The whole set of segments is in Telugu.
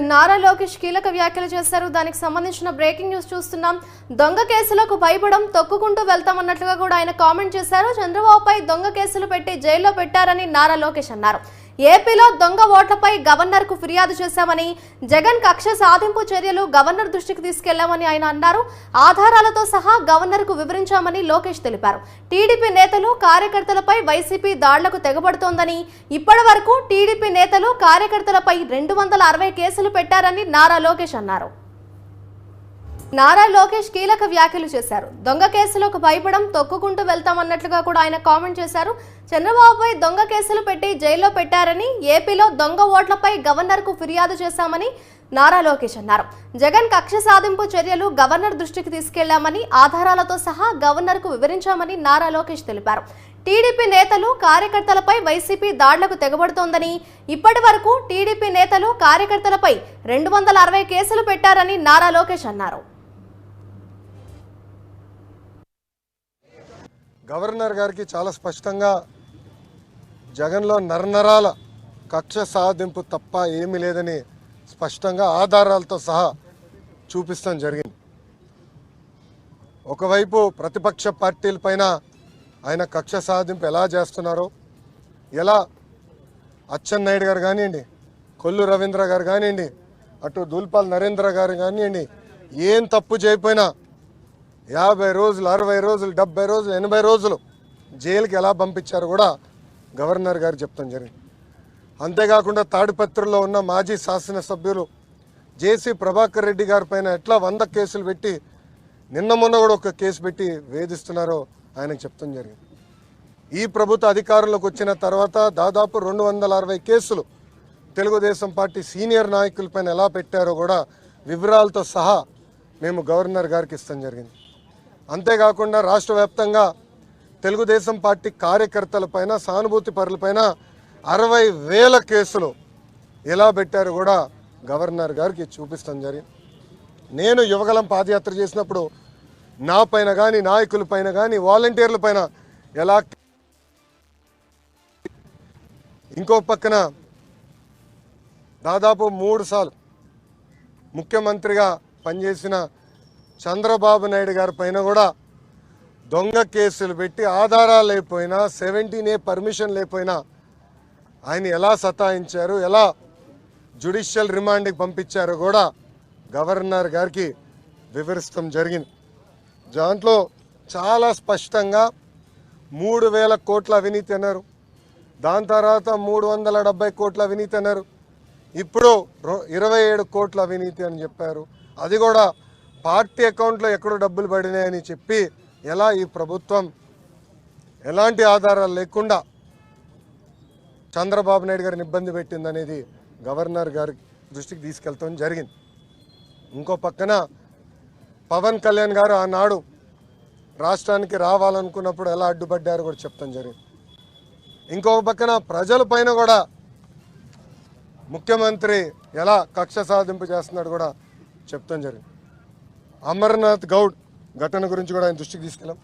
నారా లోకేష్ కీలక వ్యాఖ్యలు చేశారు. దానికి సంబంధించిన బ్రేకింగ్ న్యూస్ చూస్తున్నాం. దొంగ కేసులకు భయపడం తొక్కుకుంటూ వెళ్తామన్నట్లుగా కూడా ఆయన కామెంట్ చేశారు. చంద్రబాబుపై దొంగ కేసులు పెట్టి జైల్లో పెట్టారని నారా లోకేష్ అన్నారు. ఏపీలో దొంగ ఓట్లపై గవర్నర్కు ఫిర్యాదు చేశామని జగన్ కక్ష సాధింపు చర్యలు గవర్నర్ దృష్టికి తీసుకెళ్ళామని ఆయన అన్నారు. ఆధారాలతో సహా గవర్నర్కు వివరించామని లోకేష్ తెలిపారు. టీడీపీ నేతలు కార్యకర్తలపై వైసీపీ దాడులకు తెగబడుతోందని ఇప్పటి వరకు టీడీపీ నేతలు కార్యకర్తలపై రెండు వందల అరవై కేసులు పెట్టారని నారా లోకేష్ అన్నారు. నారా లోకేష్ కీలక వ్యాఖ్యలు చేశారు. దొంగ కేసులకు భయపడం తొక్కుకుంటూ వెళ్తామన్నట్లుగా కూడా ఆయన కామెంట్ చేశారు. చంద్రబాబుపై దొంగ కేసులు పెట్టి జైల్లో పెట్టారని ఏపీలో దొంగ ఓట్లపై గవర్నర్కు ఫిర్యాదు చేశామని నారా లోకేష్ అన్నారు. జగన్ కక్ష సాధింపు చర్యలు గవర్నర్ దృష్టికి తీసుకెళ్ళామని ఆధారాలతో సహా గవర్నర్కు వివరించామని నారా లోకేష్ తెలిపారు. టీడీపీ నేతలు కార్యకర్తలపై వైసీపీ దాడులకు తెగబడుతోందని ఇప్పటి వరకు టీడీపీ నేతలు కార్యకర్తలపై రెండు వందల అరవై కేసులు పెట్టారని నారా లోకేష్ అన్నారు. గవర్నర్ గారికి చాలా స్పష్టంగా జగన్లో నరనరాల కక్ష సాధింపు తప్ప ఏమీ లేదని స్పష్టంగా ఆధారాలతో సహా చూపిస్తాం జరిగింది. ఒకవైపు ప్రతిపక్ష పార్టీలపైన ఆయన కక్ష సాధింపు ఎలా చేస్తున్నారో ఎలా అచ్చెన్నాయుడు గారు కానివ్వండి కొల్లు రవీంద్ర గారు కానివ్వండి అటు దూల్పాల్ నరేంద్ర గారు కానివ్వండి ఏం తప్పు చేయకపోయినా యాభై రోజులు అరవై రోజులు డెబ్బై రోజులు ఎనభై రోజులు జైలుకి ఎలా పంపించారో కూడా గవర్నర్ గారు చెప్తాం జరిగింది. అంతేకాకుండా తాడిపత్రిలో ఉన్న మాజీ శాసనసభ్యులు జేసీ ప్రభాకర్ రెడ్డి గారి పైన ఎట్లా వంద కేసులు పెట్టి నిన్న మొన్న కూడా ఒక కేసు పెట్టి వేధిస్తున్నారో ఆయనకు చెప్తాం జరిగింది. ఈ ప్రభుత్వ అధికారంలోకి వచ్చిన తర్వాత దాదాపు రెండు వందల అరవై కేసులు తెలుగుదేశం పార్టీ సీనియర్ నాయకులపైన ఎలా పెట్టారో కూడా వివరాలతో సహా మేము గవర్నర్ గారికి ఇస్తాం జరిగింది. అంతేకాకుండా రాష్ట్ర వ్యాప్తంగా తెలుగుదేశం పార్టీ కార్యకర్తలపైన సానుభూతి పరులపైన అరవై వేల కేసులు ఎలా పెట్టారో కూడా గవర్నర్ గారికి చూపిస్తాం జరిగింది నేను యువగలం పాదయాత్ర చేసినప్పుడు నా పైన కానీ నాయకుల పైన కానీ వాలంటీర్ల పైన ఎలా ఇంకో పక్కన దాదాపు మూడు సార్లు ముఖ్యమంత్రిగా పనిచేసిన చంద్రబాబు నాయుడు గారి పైన కూడా దొంగ కేసులు పెట్టి ఆధారాలు లేకపోయినా సెవెంటీన్ ఏ పర్మిషన్ లేకపోయినా ఆయన ఎలా సతాయించారు ఎలా జ్యుడిషియల్ రిమాండ్కి పంపించారో కూడా గవర్నర్ గారికి వివరిస్తాం జరిగింది. దాంట్లో చాలా స్పష్టంగా మూడు వేల కోట్ల అవినీతి అన్నారు. దాని తర్వాత మూడు వందల డెబ్బై కోట్ల అవినీతి అన్నారు. ఇప్పుడు రొ- ఇరవై ఏడు కోట్ల అవినీతి అని చెప్పారు. అది కూడా పార్టీ అకౌంట్లో ఎక్కడో డబ్బులు పడినాయని చెప్పి ఎలా ఈ ప్రభుత్వం ఎలాంటి ఆధారాలు లేకుండా చంద్రబాబు నాయుడు గారిని ఇబ్బంది పెట్టిందనేది గవర్నర్ గారి దృష్టికి తీసుకెళ్తాం జరిగింది. ఇంకో పక్కన పవన్ కళ్యాణ్ గారు ఆనాడు రాష్ట్రానికి రావాలనుకున్నప్పుడు ఎలా అడ్డుపడ్డారో కూడా చెప్తాం జరిగింది. ఇంకొక పక్కన ప్రజల పైన కూడా ముఖ్యమంత్రి ఎలా కక్ష సాధింపు చేస్తున్నాడు కూడా చెప్తాం జరిగింది. అమర్నాథ్ గౌడ్ ఘటన గురించి కూడా ఆయన దృష్టికి తీసుకెళ్ళాం.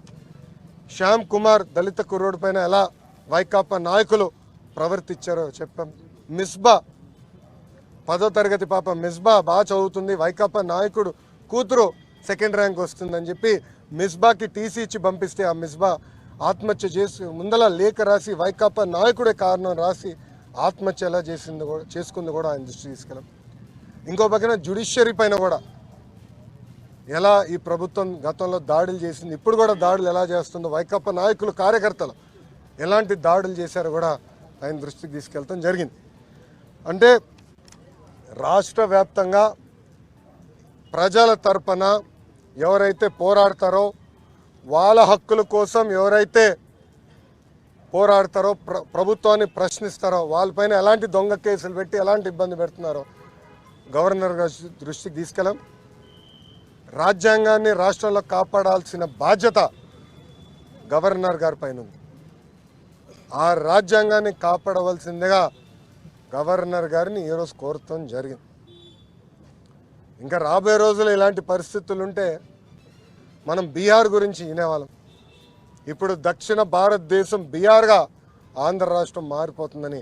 శ్యామ్ కుమార్ దళిత కుర్రోడ్ పైన ఎలా వైకాపా నాయకులు ప్రవర్తించారో చెప్పాం. మిస్బా పదో తరగతి పాప మిస్బా బాగా చదువుతుంది. వైకాపా నాయకుడు కూతురు సెకండ్ ర్యాంక్ వస్తుందని చెప్పి మిస్బాకి టీసీ ఇచ్చి పంపిస్తే ఆ మిస్బా ఆత్మహత్య చేసి ముందల లేఖ రాసి వైకాపా నాయకుడే కారణం రాసి ఆత్మహత్య ఎలా చేసింది కూడా చేసుకుంది కూడా ఆయన దృష్టి తీసుకెళ్ళాం. ఇంకో పక్కన జ్యుడిషియరీ పైన కూడా ఎలా ఈ ప్రభుత్వం గతంలో దాడులు చేసింది ఇప్పుడు కూడా దాడులు ఎలా చేస్తుందో వైకాపా నాయకులు కార్యకర్తలు ఎలాంటి దాడులు చేశారో కూడా ఆయన దృష్టికి తీసుకెళ్తాం జరిగింది. అంటే రాష్ట్ర వ్యాప్తంగా ప్రజల తరపున ఎవరైతే పోరాడతారో వాళ్ళ హక్కుల కోసం ఎవరైతే పోరాడతారో ప్ర ప్రభుత్వాన్ని ప్రశ్నిస్తారో వాళ్ళపైన ఎలాంటి దొంగ కేసులు పెట్టి ఎలాంటి ఇబ్బంది పెడుతున్నారో గవర్నర్ గారి దృష్టికి తీసుకెళ్ళాం. రాజ్యాంగాన్ని రాష్ట్రంలో కాపాడాల్సిన బాధ్యత గవర్నర్ గారి పైన ఉంది. ఆ రాజ్యాంగాన్ని కాపాడవలసిందిగా గవర్నర్ గారిని ఈరోజు కోరటం జరిగింది. ఇంకా రాబోయే రోజులు ఇలాంటి పరిస్థితులు ఉంటే మనం బీహార్ గురించి వినేవాళ్ళం. ఇప్పుడు దక్షిణ భారతదేశం బీహార్గా ఆంధ్ర రాష్ట్రం మారిపోతుందని